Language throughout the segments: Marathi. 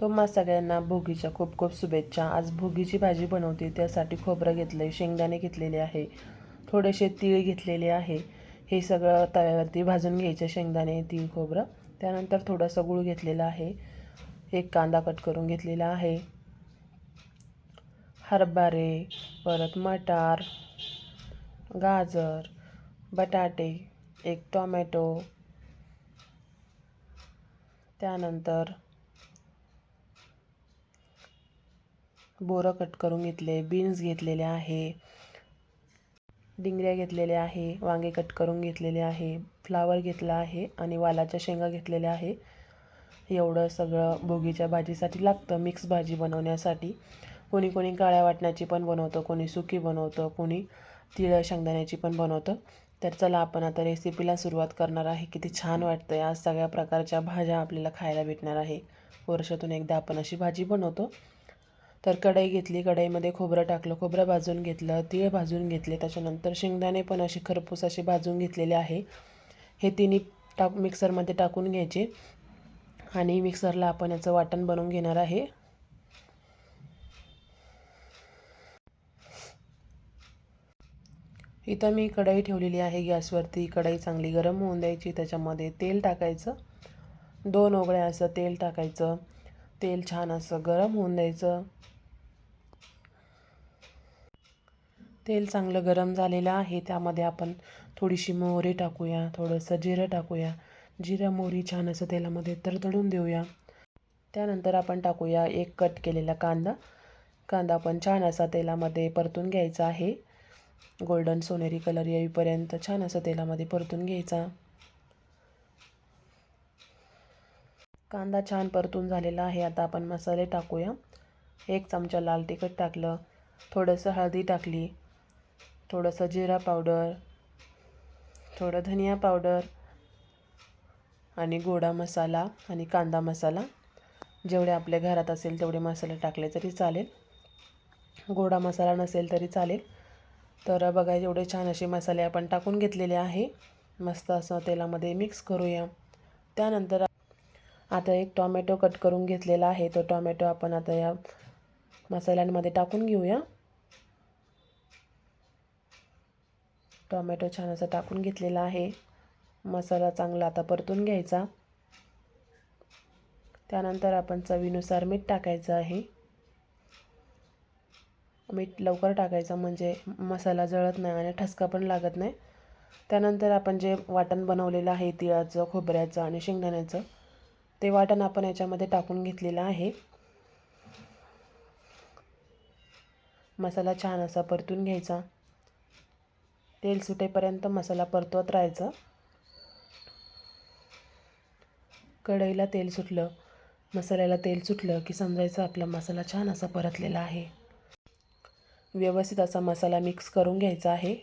तुम्हा सगळ्यांना भोगीच्या खूप खूप शुभेच्छा. आज भोगीची भाजी बनवते त्यासाठी खोबरं घेतलं आहे शेंगदाणे घेतलेले आहे थोडेसे तीळ घेतलेले आहे. हे सगळं तव्यावरती भाजून घ्यायचं शेंगदाणे तीळ खोबरं. त्यानंतर थोडंसं गूळ घेतलेलं आहे. एक कांदा कट करून घेतलेला आहे. हरभरे परत मटार गाजर बटाटे एक टोमॅटो. त्यानंतर बोरं कट करून घेतले बीन्स घेतलेले आहे. डिंगऱ्या घेतलेल्या आहे वांगे कट करून घेतलेले आहे फ्लावर घेतला आहे आणि वालाच्या शेंगा घेतलेल्या आहे. एवढं सगळं भोगीच्या भाजीसाठी लागतं मिक्स भाजी बनवण्यासाठी. कोणी कोणी काळ्या वाटण्याची पण बनवतं कोणी सुकी बनवतं कोणी तिळ शेंगदाण्याची पण बनवतं. तर चला आपण आता रेसिपीला सुरुवात करणार आहे. किती छान वाटतं आहे आज सगळ्या प्रकारच्या भाज्या आपल्याला खायला भेटणार आहे. वर्षातून एकदा आपण अशी भाजी बनवतो. तर कढई घेतली कढईमध्ये खोबरं टाकलं खोबरं भाजून घेतलं तीळ भाजून घेतले त्याच्यानंतर शेंगदाणे पण असे खरपूस असे भाजून घेतलेले आहे. हे तिन्ही टाक मिक्सरमध्ये टाकून घ्यायचे आणि मिक्सरला आपण याचं वाटण बनवून घेणार आहे. इथं मी कढई ठेवलेली आहे गॅसवरती. कढई चांगली गरम होऊन द्यायची त्याच्यामध्ये तेल टाकायचं. दोन ओगळ्या असं तेल टाकायचं. तेल छान असं गरम होऊन द्यायचं. तेल चांगलं गरम झालेलं आहे त्यामध्ये आपण थोडीशी मोहरी टाकूया थोडंसं जिरं टाकूया. जिरं मोहरी छान असं तेलामध्ये तरतडून देऊया. त्यानंतर आपण टाकूया एक कट केलेला कांदा. कांदा आपण छान असा तेलामध्ये परतून घ्यायचा आहे. गोल्डन सोनेरी कलर येईपर्यंत छान असं तेलामध्ये परतून घ्यायचा. कांदा छान परतून झालेला आहे आता आपण मसाले टाकूया. एक चमचा लाल तिखट टाकलं थोडंसं हळदी टाकली थोडंसं जिरा पावडर थोडं धनिया पावडर आणि गोडा मसाला आणि कांदा मसाला. जेवढे आपल्या घरात असेल तेवढे मसाले टाकले तरी चालेल. गोडा मसाला नसेल तरी चालेल. तर बघा एवढे छान असे मसाले आपण टाकून घेतलेले आहे. मस्त असं तेलामध्ये मिक्स करूया. त्यानंतर आता एक टॉमॅटो कट करून घेतलेला आहे. तो टॉमॅटो आपण आता या मसाल्यांमध्ये टाकून घेऊया. टोमॅटो छान असा टाकून घेतलेला आहे. मसाला चांगला आता परतून घ्यायचा. त्यानंतर आपण चवीनुसार मीठ टाकायचं आहे. मीठ लवकर टाकायचं म्हणजे मसाला जळत नाही आणि ठसका पण लागत नाही. त्यानंतर आपण जे वाटण बनवलेलं आहे तिळाचं खोबऱ्याचं आणि शेंगदाण्याचं ते वाटण आपण याच्यामध्ये टाकून घेतलेलं आहे. मसाला छान असा परतून घ्यायचा. तेल सुटेपर्यंत मसाला परतवत राहायचं. कढईला तेल सुटलं मसाल्याला तेल सुटलं की समजायचं आपला मसाला छान असा परतलेला आहे. व्यवस्थित असा मसाला मिक्स करून घ्यायचा आहे.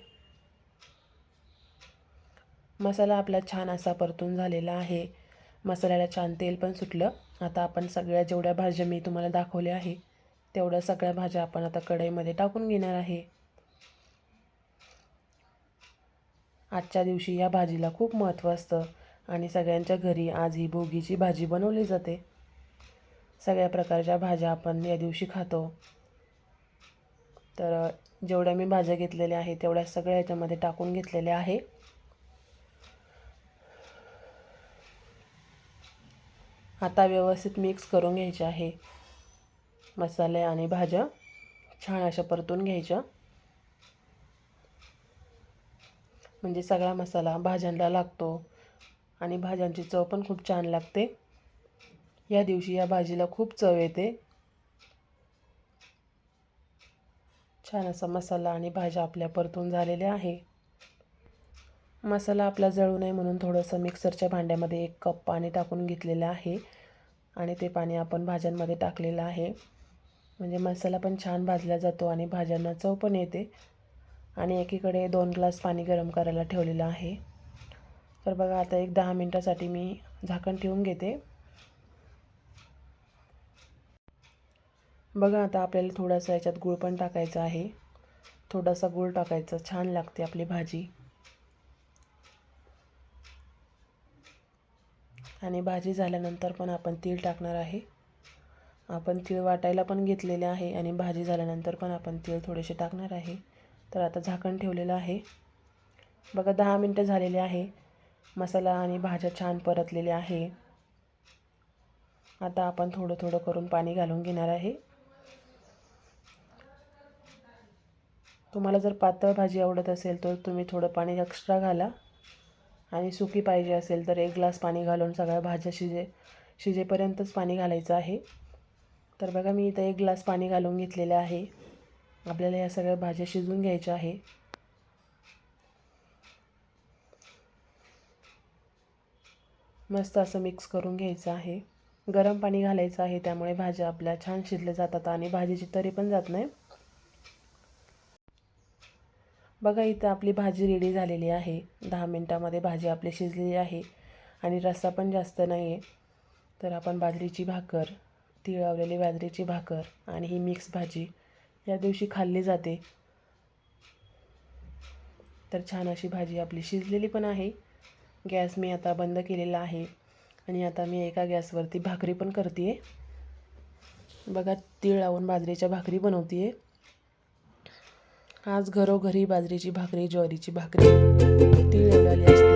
मसाला आपला छान असा परतून झालेला आहे. मसाल्याला छान तेल पण सुटलं. आता आपण सगळ्या जेवढ्या भाज्या मी तुम्हाला दाखवल्या आहे तेवढ्या सगळ्या भाज्या आपण आता कढईमध्ये टाकून घेणार आहे. आजच्या दिवशी या भाजीला खूप महत्त्व असतं आणि सगळ्यांच्या घरी आज ही भोगीची भाजी बनवली जाते. सगळ्या प्रकारच्या भाज्या आपण या दिवशी खातो. तर जेवढ्या मी भाज्या घेतलेल्या आहे तेवढ्या सगळ्या याच्यामध्ये टाकून घेतलेल्या आहे. आता व्यवस्थित मिक्स करून घ्यायचे आहे. मसाले आणि भाज्या छान अशा परतून घ्यायच्या. म्हणजे सगळा मसाला भाज्यांना लागतो आणि भाज्यांची चव पण खूप छान लागते. या दिवशी या भाजीला खूप चव येते. छान असा मसाला आणि भाज्या आपल्या परतून झालेल्या आहे. मसाला आपला जळू नये म्हणून थोडंसं मिक्सरच्या भांड्यामध्ये एक कप पाणी टाकून घेतलेलं आहे आणि ते पाणी आपण भाज्यांमध्ये टाकलेलं आहे. म्हणजे मसाला पण छान भाजला जातो आणि भाज्यांना चव पण येते. आणि एकीकडे दोन ग्लास पाणी गरम करायला ठेवलेलं आहे. तर बघा आता एक दहा मिनटासाठी मी झाकण ठेवून घेते. बघा आता आपल्याला थोडासा याच्यात गूळ पण टाकायचा आहे. थोडासा गूळ टाकायचा छान लागते आपली भाजी. आणि भाजी झाल्यानंतर पण आपण तीळ टाकणार आहे. आपण तीळ वाटायला पण घेतलेले आहे आणि भाजी झाल्यानंतर पण आपण तीळ थोडेसे टाकणार आहे. तर आता झाकण ठेवलेलं आहे. बघा दहा मिनटं झालेले आहे. मसाला आणि भाज्या छान परतलेल्या आहे. आता आपण थोडं थोडं करून पाणी घालून घेणार आहे. तुम्हाला जर पातळ भाजी आवडत असेल तर तुम्ही थोडं पाणी एक्स्ट्रा घाला. आणि सुकी पाहिजे असेल तर एक ग्लास पाणी घालून सगळ्या भाज्या शिजे शिजेपर्यंतच पाणी घालायचं आहे. तर बघा मी इथं एक ग्लास पाणी घालून घेतलेलं आहे. आपल्याला या सगळ्या भाज्या शिजवून घ्यायच्या आहे. मस्त असं मिक्स करून घ्यायचं आहे. गरम पाणी घालायचं आहे त्यामुळे भाज्या आपल्या छान शिजल्या जातात आणि भाजीची तरी पण जात नाही. बघा इथं आपली भाजी रेडी झालेली आहे. दहा मिनटामध्ये भाजी आपली शिजलेली आहे आणि रस्सा पण जास्त नाही आहे तर आपण बाजरीची भाकर तिळवलेली बाजरीची भाकर आणि ही मिक्स भाजी या दिवशी खाल्ली जाते. तर छान अशी भाजी आपली शिजलेली पण आहे. गॅस मी आता बंद केलेला आहे. आणि आता मी एका गॅसवरती भाकरी पण करते आहे बघा तीळ लावून बाजरीच्या भाकरी बनवते आहे आज घरोघरी बाजरीची भाकरी ज्वारीची भाकरी. तीळ लावलेली